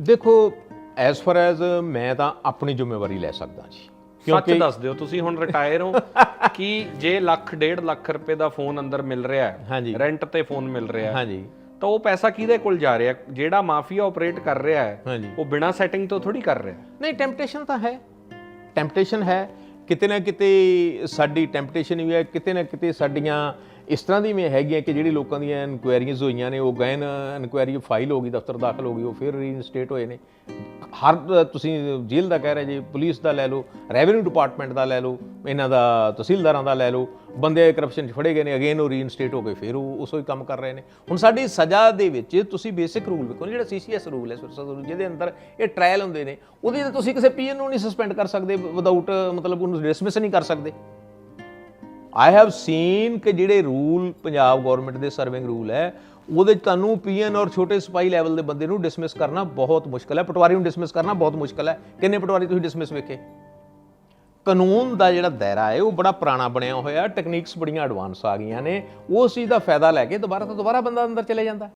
ਦੇਖੋ S for as ਮੈਂ ਤਾਂ ਆਪਣੀ ਜ਼ਿੰਮੇਵਾਰੀ ਲੈ ਸਕਦਾ ਜੀ। ਸੱਚ ਦੱਸ ਦਿਓ ਤੁਸੀਂ ਹੁਣ ਰਿਟਾਇਰ ਹੋ ਕਿ ਜੇ ਲੱਖ ਡੇਢ ਲੱਖ ਰੁਪਏ ਦਾ ਫੋਨ ਅੰਦਰ ਮਿਲ ਰਿਹਾ ਹੈ ਹਾਂਜੀ। ਰੈਂਟ ਤੇ ਫੋਨ ਮਿਲ ਰਿਹਾ ਹੈ ਹਾਂਜੀ। ਤਾਂ ਉਹ ਪੈਸਾ ਕਿਹਦੇ ਕੋਲ ਜਾ ਰਿਹਾ? ਜਿਹੜਾ ਮਾਫੀਆ ਆਪਰੇਟ ਕਰ ਰਿਹਾ ਹੈ ਉਹ ਬਿਨਾ ਸੈਟਿੰਗ ਤੋਂ ਥੋੜੀ ਕਰ ਰਿਹਾ। ਨਹੀਂ ਟੈਂਪਟੇਸ਼ਨ ਤਾਂ ਹੈ। ਟੈਂਪਟੇਸ਼ਨ ਹੈ ਕਿਤੇ ਨਾ ਕਿਤੇ ਸਾਡੀ ਟੈਂਪਟੇਸ਼ਨ ਵੀ ਹੈ, ਕਿਤੇ ਨਾ ਕਿਤੇ ਸਾਡੀਆਂ ਇਸ ਤਰ੍ਹਾਂ ਦੀ ਵੀ ਹੈਗੀਆਂ ਕਿ ਜਿਹੜੀ ਲੋਕਾਂ ਦੀਆਂ ਇਨਕੁਆਇਰੀਜ਼ ਹੋਈਆਂ ਨੇ, ਉਹ ਗਏ ਇਨਕੁਆਇਰੀ ਫਾਈਲ ਹੋ ਗਈ, ਦਫ਼ਤਰ ਦਾਖਲ ਹੋ ਗਈ, ਉਹ ਫਿਰ ਰੀਇਨਸਟੇਟ ਹੋਏ ਨੇ। ਹਰ, ਤੁਸੀਂ ਜੇਲ੍ਹ ਦਾ ਕਹਿ ਰਹੇ ਜੀ, ਪੁਲਿਸ ਦਾ ਲੈ ਲਓ ਰੈਵਨਿਊ ਡਿਪਾਰਟਮੈਂਟ ਦਾ ਲੈ ਲਓ, ਇਹਨਾਂ ਦਾ ਤਹਿਸੀਲਦਾਰਾਂ ਦਾ ਲੈ ਲਓ, ਬੰਦੇ ਕਰਪਸ਼ਨ 'ਚ ਫੜੇ ਗਏ ਨੇ ਅਗੇਨ ਉਹ ਰੀਇਨਸਟੇਟ ਹੋ ਗਏ, ਫਿਰ ਉਹ ਉਸੋ ਹੀ ਕੰਮ ਕਰ ਰਹੇ ਨੇ। ਹੁਣ ਸਾਡੀ ਸਜ਼ਾ ਦੇ ਵਿੱਚ ਤੁਸੀਂ ਬੇਸਿਕ ਰੂਲ ਵੇਖੋ, ਜਿਹੜਾ ਸੀਸੀਐਸ ਰੂਲ ਹੈ ਸੁਰੱਖਿਆ ਰੂਲ ਜਿਹਦੇ ਅੰਦਰ ਇਹ ਟ੍ਰਾਇਲ ਹੁੰਦੇ ਨੇ, ਉਹਦੇ ਤੇ ਤੁਸੀਂ ਕਿਸੇ ਪੀਐਨ ਨੂੰ ਨਹੀਂ ਸਸਪੈਂਡ ਕਰ ਸਕਦੇ ਵਿਦਆਊਟ ਮਤਲਬ ਉਹਨੂੰ ਡਿਸਮਿਸ ਨਹੀਂ ਕਰ ਸਕਦੇ। ਆਈ ਹੈਵ ਸੀਨ ਕਿ ਜਿਹੜੇ ਰੂਲ ਪੰਜਾਬ ਗਵਰਨਮੈਂਟ ਦੇ ਸਰਵਿੰਗ ਰੂਲ ਹੈ, ਉਹਦੇ 'ਚ ਤੁਹਾਨੂੰ ਪੀਐਨ ਔਰ ਛੋਟੇ ਸਪਾਈ ਲੈਵਲ ਦੇ ਬੰਦੇ ਨੂੰ ਡਿਸਮਿਸ ਕਰਨਾ ਬਹੁਤ ਮੁਸ਼ਕਲ ਹੈ। ਪਟਵਾਰੀ ਨੂੰ ਡਿਸਮਿਸ ਕਰਨਾ ਬਹੁਤ ਮੁਸ਼ਕਲ ਹੈ। ਕਿੰਨੇ ਪਟਵਾਰੀ ਤੁਸੀਂ ਡਿਸਮਿਸ ਵੇਖੇ? ਕਾਨੂੰਨ ਦਾ ਜਿਹੜਾ ਦਾਇਰਾ ਹੈ, ਉਹ ਬੜਾ ਪੁਰਾਣਾ ਬਣਿਆ ਹੋਇਆ ਟੈਕਨੀਕਸ ਬੜੀਆਂ ਐਡਵਾਂਸ ਆ ਗਈਆਂ ਨੇ। ਉਸ ਚੀਜ਼ ਦਾ ਫਾਇਦਾ ਲੈ ਕੇ ਦੁਬਾਰਾ ਤੋਂ ਦੁਬਾਰਾ ਬੰਦਾ ਅੰਦਰ ਚਲੇ ਜਾਂਦਾ।